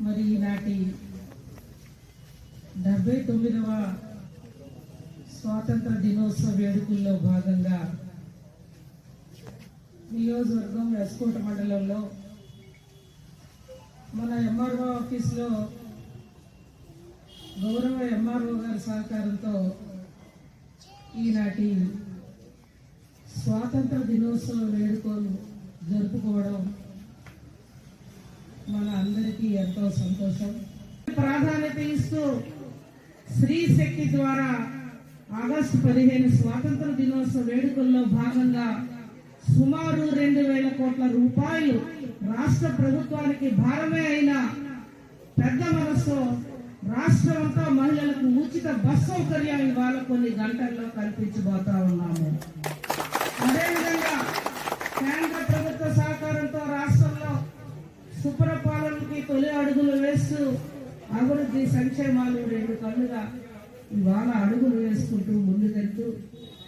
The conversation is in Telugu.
మరి ఈనాటి డెబ్బై తొమ్మిదవ స్వాతంత్ర దినోత్సవ వేడుకల్లో భాగంగా నియోజకవర్గం ఎస్కోట మండలంలో మన ఎంఆర్ఓ ఆఫీస్లో గౌరవ ఎంఆర్ఓ గారి సహకారంతో ఈనాటి స్వాతంత్ర దినోత్సవ వేడుకలు జరుపుకోవడం మన అందరికీ ఎంతో సంతోషం. ప్రాధాన్యత ఇస్తూ స్త్రీ శక్తి ద్వారా ఆగస్టు పదిహేను స్వాతంత్ర దినోత్సవ వేడుకల్లో భాగంగా సుమారు రెండు వేల కోట్ల రూపాయలు రాష్ట్ర ప్రభుత్వానికి భారమే అయిన పెద్ద మనసు రాష్ట్రం అంతా మహిళలకు ఉచిత బస్ సౌకర్యం ఇవాళ కొన్ని గంటల్లో కల్పించబోతా ఉన్నాము. అదేవిధంగా కేంద్ర ప్రభుత్వ సహకారంతో రాష్ట్రంలో సుప్రపాలనకి తొలి అడుగులు వేస్తూ అభివృద్ధి సంక్షేమాలు రెండు కళ్ళుగా ఇవాళ అడుగులు వేస్తూ